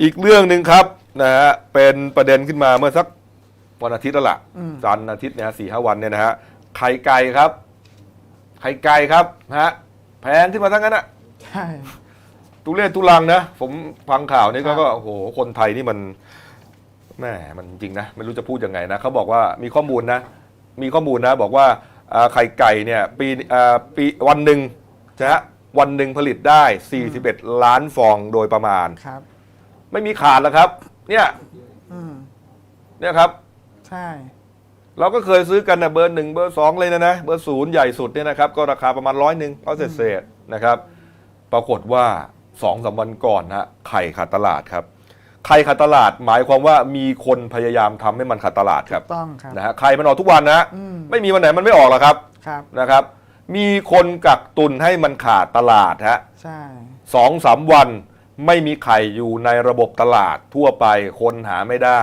อีกเรื่องหนึ่งครับนะฮะเป็นประเด็นขึ้นมาเมื่อสักวันอาทิตย์แล้วล่ะอืมจันทร์อาทิตย์เนี่ยสี่ห้าวันเนี่ยนะฮะไข่ไก่ครับ ไข่ไก่ครับนะฮะแพงขึ้นมาทั้งนั้นอะใช่ตุเรศตุลังนะ ผมฟังข่าวนี่ก็ครับก็โอ้โหคนไทยนี่มันแหมมันจริงนะไม่รู้จะพูดยังไงนะเขาบอกว่ามีข้อมูลนะ มีข้อมูลนะ บอกว่าอ่าไข่ไก่เนี่ยปีอ่าปีวันหนึ่งนะฮะวันหนึ่งผลิตได้ 41 ล้านฟองโดยประมาณครับ ไม่มีขาดแล้วครับ เนี่ยอืมเนี่ยครับ ใช่ เราก็เคยซื้อกันนะเบอร์หนึ่งเบอร์สองเลยนะนะเบอร์ศูนย์ใหญ่สุดเนี่ยนะครับ ก็ราคาประมาณร้อยหนึ่งร้อยเศษเศษๆนะครับ ปรากฏว่าสองสามวันก่อนนะฮะไข่ขาดตลาดครับ ไข่ขาดตลาดหมายความว่ามีคนพยายามทำให้มันขาดตลาดครับต้องครับ นะฮะไข่มันออกทุกวันนะอืม ไม่มีวันไหนมันไม่ออกหรอกครับครับ นะครับ มีคนกักตุนให้มันขาดตลาดฮะ ใช่ สองสามวัน ไม่มีไข่อยู่ในระบบตลาดทั่วไปคนหาไม่ได้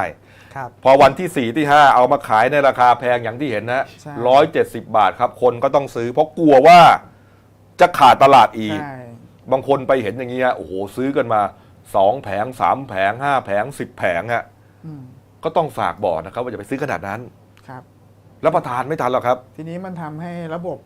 ครับ พอวันที่ 4 ที่ 5 เอามาขายในราคาแพงอย่างที่เห็นนะใช่ ร้อยเจ็ดสิบบาทครับ คนก็ต้องซื้อ เพราะกลัวว่าจะขาดตลาดอีก ใช่ บางคนไปเห็นอย่างนี้ฮะโอ้โหซื้อกันมา 2 แผง 3 แผง 5 แผง 10 แผงฮะอืม ก็ต้องฝากบอกนะครับว่าจะไปซื้อขนาดนั้น ครับแล้วประทานไม่ทันหรอกครับ ทีนี้มันทำให้ระบบ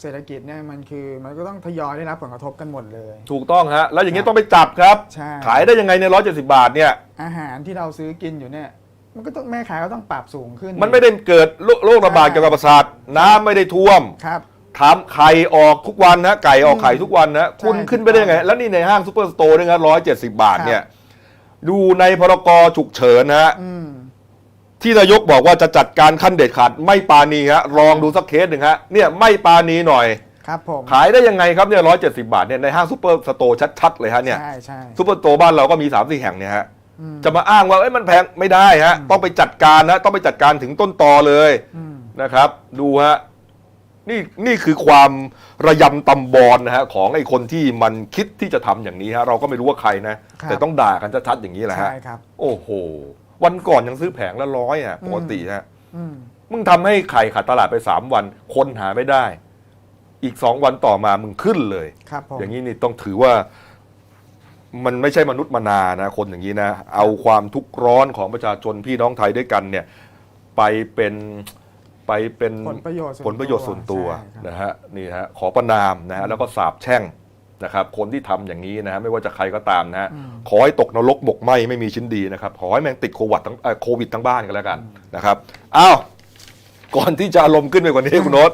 เศรษฐกิจเนี่ยมันคือมันก็ต้องทยอยได้รับผลกระทบกันหมดเลย ถูกต้องฮะ แล้วอย่างนี้ต้องไปจับครับ ใช่ ขายได้ยังไงในร้อยเจ็ดสิบาทเนี่ย อาหารที่เราซื้อกินอยู่เนี่ย มันก็ต้องแม่ขายก็ต้องปรับสูงขึ้นมันไม่ได้เกิดโรโรคระบาดเกี่ยวกับประสาทน้ำไม่ได้ท่วมครับทำไข่ออกทุกวันนะ ไก่ออกไข่ทุกวันนะใช่คุณขึ้นไปได้ยังไง แล้วนี่ในห้างซูเปอร์สโตร์ด้วยนะร้อยเจ็ดสิบาทเนี่ย ดูในพรกฉุกเฉินนะฮะ อืม ที่นายกบอกว่าจะจัดการขั้นเด็ดขาดไม่ปาณีฮะลองดูสักเคสหนึ่งฮะเนี่ยไม่ปาณีหน่อย ครับผม ขายได้ยังไงครับเนี่ยร้อยเจ็ดสิบาทเนี่ยในห้างซูเปอร์สโตร์ชัดๆเลยฮะเนี่ยใช่ใช่ซูเปอร์สโตร์บ้านเราก็มี3ามสี่แห่งเนี่ยฮะอืม จะมาอ้างว่าเอ้ยมันแพงไม่ได้ฮะต้องไปจัดการนะต้องไปจัดการถึงต้นตอเลยอืม นะครับ ดูฮะนี่นี่คือความระยำตำบอลนะฮะของไอ้คนที่มันคิดที่จะทำอย่างนี้ฮะเราก็ไม่รู้ว่าใครนะ ครับ แต่ต้องด่ากันชัดๆอย่างนี้แหละฮะ ใช่ครับ โอ้โห วันก่อนยังซื้อแผงละร้อยอะปกติฮะอืมมึงทำให้ไข่ขาดตลาดไปสามวันคนหาไม่ได้ อีกสองวันต่อมามึงขึ้นเลยครับผมอย่างนี้นี่ต้องถือว่า มันไม่ใช่มนุษย์มนานะคนอย่างนี้นะ เอาความทุกข์ร้อนของประชาชนพี่น้องไทยด้วยกันเนี่ย ไปเป็นไปเป็นผลประโยชน์ส่วนผลประโยชน์ส่วนตัวใช่ครับนะฮะนี่ฮะขอประนามนะฮะแล้วก็สาบแช่ง นะครับคนที่ทำอย่างนี้นะฮะไม่ว่าจะใครก็ตามนะฮะขอให้ตกนรกหมกไหมไม่มีชิ้นดีนะครับขอให้แม่งติดโควิดทั้งเอ่อโควิดทั้งบ้านกันแล้วกันนะครับอ้าวก่อนที่จะอารมณ์ขึ้นไปกว่านี้คุณโน้ต